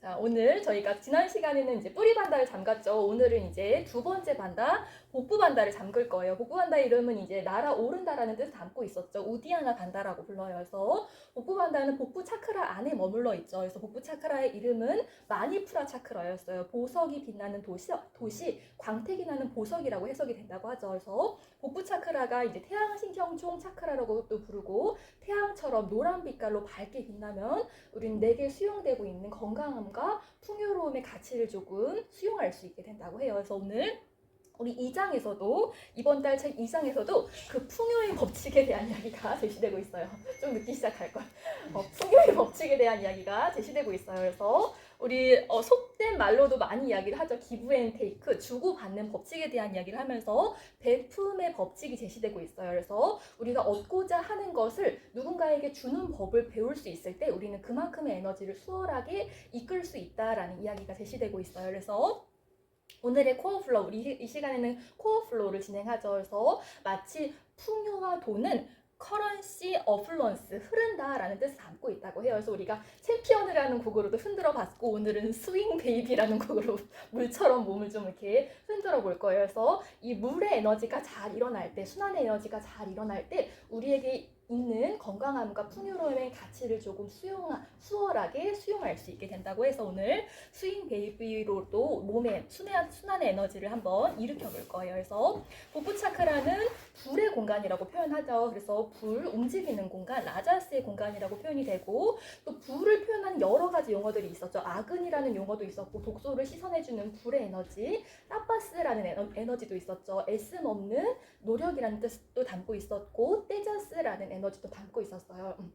자, 오늘 저희가 지난 시간에는 이제 뿌리 반다를 잠갔죠. 오늘은 이제 두 번째 반다, 복부 반다를 잠글 거예요. 복부 반다 이름은 이제 날아 오른다라는 뜻을 담고 있었죠. 우디아나 반다라고 불러요. 그래서 복부 반다는 복부 차크라 안에 머물러 있죠. 그래서 복부 차크라의 이름은 마니푸라 차크라였어요. 보석이 빛나는 도시, 도시 광택이 나는 보석이라고 해석이 된다고 하죠. 그래서 복부 차크라가 이제 태양신경총 차크라라고 또 부르고 태양처럼 노란 빛깔로 밝게 빛나면 우리는 내게 수용되고 있는 건강함 과 풍요로움의 가치를 조금 수용할 수 있게 된다고 해요. 그래서 오늘 우리 2장에서도 이번 달 책 2장에서도 그 풍요의 법칙에 대한 이야기가 제시되고 있어요. 좀 늦기 시작할 걸. 어, 풍요의 법칙에 대한 이야기가 제시되고 있어요. 그래서 우리 어, 속된 말로도 많이 이야기를 하죠. 기브 앤 테이크, 주고 받는 법칙에 대한 이야기를 하면서 배품의 법칙이 제시되고 있어요. 그래서 우리가 얻고자 하는 것을 누군가에게 주는 법을 배울 수 있을 때 우리는 그만큼의 에너지를 수월하게 이끌 수 있다라는 이야기가 제시되고 있어요. 그래서 오늘의 코어 플로우, 우리 이 시간에는 코어 플로우를 진행하죠. 그래서 마치 풍요와 돈은 커런시 어플런스 흐른다라는 뜻을 담고 있다고 해요. 그래서 우리가 챔피언이라는 곡으로도 흔들어 봤고 오늘은 스윙 베이비라는 곡으로 물처럼 몸을 좀 이렇게 흔들어 볼 거예요. 그래서 이 물의 에너지가 잘 일어날 때, 순환의 에너지가 잘 일어날 때 우리에게 있는 건강함과 풍요로움의 가치를 조금 수용 수월하게 수용할 수 있게 된다고 해서 오늘 스윙 베이비로도 몸의 순환, 순환의 에너지를 한번 일으켜 볼 거예요. 그래서 복부 차크라는 불의 공간이라고 표현하죠. 그래서 불 움직이는 공간, 라자스의 공간이라고 표현이 되고 또 불을 표현하는 여러 가지 용어들이 있었죠. 아근이라는 용어도 있었고 독소를 씻어내주는 불의 에너지, 따파스라는 에너, 에너지도 있었죠. 애씀 없는 노력이라는 뜻도 담고 있었고 떼자스라는 에너지도 담고 있었어요. 음.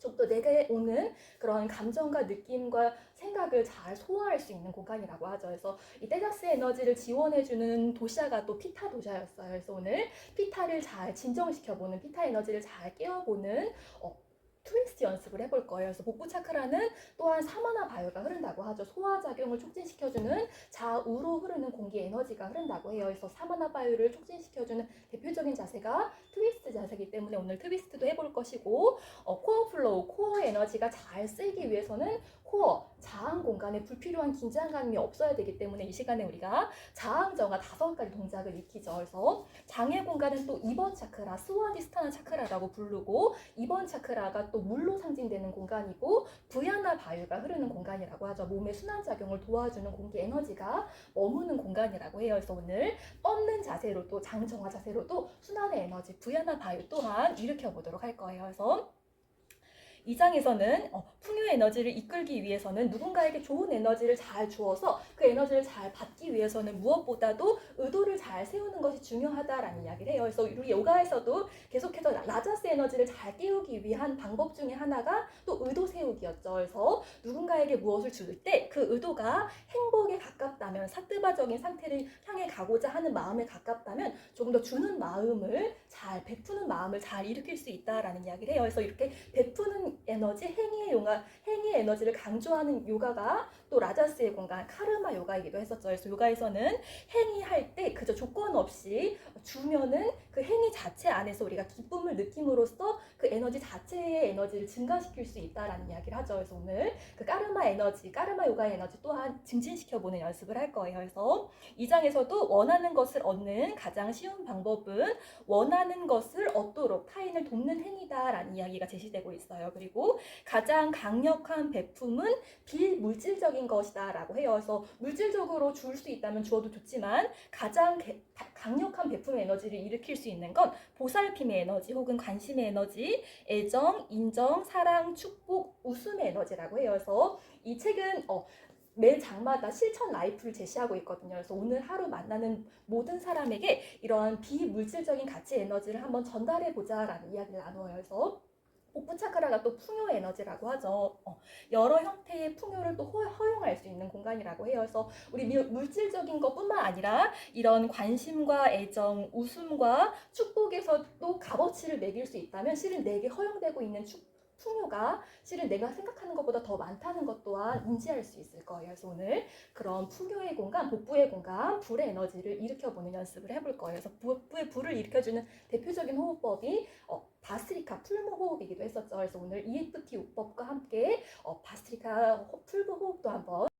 좀더 내게 오는 그런 감정과 느낌과 생각을 잘 소화할 수 있는 공간이라고 하죠. 그래서 이 떼자스 에너지를 지원해주는 도시아가 또 피타 도시아였어요. 그래서 오늘 피타를 잘 진정시켜보는 피타 에너지를 잘 깨워보는 어, 트위스트 연습을 해볼 거예요. 그래서 복부 차크라는 또한 사마나 바이오가 흐른다고 하죠. 소화 작용을 촉진시켜주는 좌우로 흐르는 공기 에너지가 흐른다고 해요. 그래서 사마나 바이오를 촉진시켜주는 대표적인 자세가 트위스트 자세이기 때문에 오늘 트위스트도 해볼 것이고 어, 코어 플로우, 코어 에너지가 잘 쓰이기 위해서는 코어, 자항 공간에 불필요한 긴장감이 없어야 되기 때문에 이 시간에 우리가 자항정화 다섯 가지 동작을 익히죠. 그래서 장애 공간은 또 2번 차크라, 스와디스타나 차크라라고 부르고 2번 차크라가 또 물로 상징되는 공간이고 부야나 바유가 흐르는 공간이라고 하죠. 몸의 순환 작용을 도와주는 공기 에너지가 머무는 공간이라고 해요. 그래서 오늘 뻗는 자세로도 장정화 자세로도 순환의 에너지 부야나 바유 또한 일으켜 보도록 할 거예요. 그래서 이 장에서는 어, 풍요 에너지를 이끌기 위해서는 누군가에게 좋은 에너지를 잘 주어서 그 에너지를 잘 받기 위해서는 무엇보다도 의도를 잘 세우는 것이 중요하다라는 이야기를 해요. 그래서 우리 요가에서도 계속해서 라자스 에너지를 잘 깨우기 위한 방법 중에 하나가 또 의도 세우기였죠. 그래서 누군가에게 무엇을 줄 때 그 의도가 행복에 가깝 다면 사뜨바적인 상태를 향해 가고자 하는 마음에 가깝다면 조금 더 주는 마음을 잘 베푸는 마음을 잘 일으킬 수 있다라는 이야기를 해요. 그래서 이렇게 베푸는 에너지, 행위의 요가, 행위의 에너지를 강조하는 요가가 또 라자스의 공간, 카르마 요가이기도 했었죠. 그래서 요가에서는 행위할 때 그저 조건 없이 주면은 그 행위 자체 안에서 우리가 기쁨을 느낌으로써 그 에너지 자체의 에너지를 증가시킬 수 있다라는 이야기를 하죠. 그래서 오늘 그 까르마 에너지, 까르마 요가의 에너지 또한 증진시켜 보는 연습을 할 거예요. 그래서 이 장에서도 원하는 것을 얻는 가장 쉬운 방법은 원하는 것을 얻도록 타인을 돕는 행위다라는 이야기가 제시되고 있어요. 그리고 가장 강력한 배품은 비물질적인 것이다라고 해요. 그래서 물질적으로 줄 수 있다면 주어도 좋지만 가장 개- 가- 강력한 배품의 에너지를 일으킬 수 있는 건 보살핌의 에너지 혹은 관심의 에너지, 애정, 인정, 사랑, 축복, 웃음의 에너지라고 해요. 그래서 이 책은 어, 매 장마다 실천 라이프를 제시하고 있거든요. 그래서 오늘 하루 만나는 모든 사람에게 이러한 비물질적인 가치 에너지를 한번 전달해 보자라는 이야기를 나누어요. 그래서 복부 차크라가 또 풍요 에너지라고 하죠. 어, 여러 형태의 풍요를 또 허- 허용할 수 있는 공간이라고 해요. 그래서 우리 미- 물질적인 것뿐만 아니라 이런 관심과 애정, 웃음과 축복에서 또 값어치를 매길 수 있다면 실은 내게 허용되고 있는 축 풍요가 실은 내가 생각하는 것보다 더 많다는 것 또한 인지할 수 있을 거예요. 그래서 오늘 그런 풍요의 공간, 복부의 공간, 불의 에너지를 일으켜보는 연습을 해볼 거예요. 그래서 복부의 불을 일으켜주는 대표적인 호흡법이 어, 바스리카 풀무 호흡이기도 했었죠. 그래서 오늘 EFT 요법과 함께 어, 바스리카 호- 풀무 호흡도 한번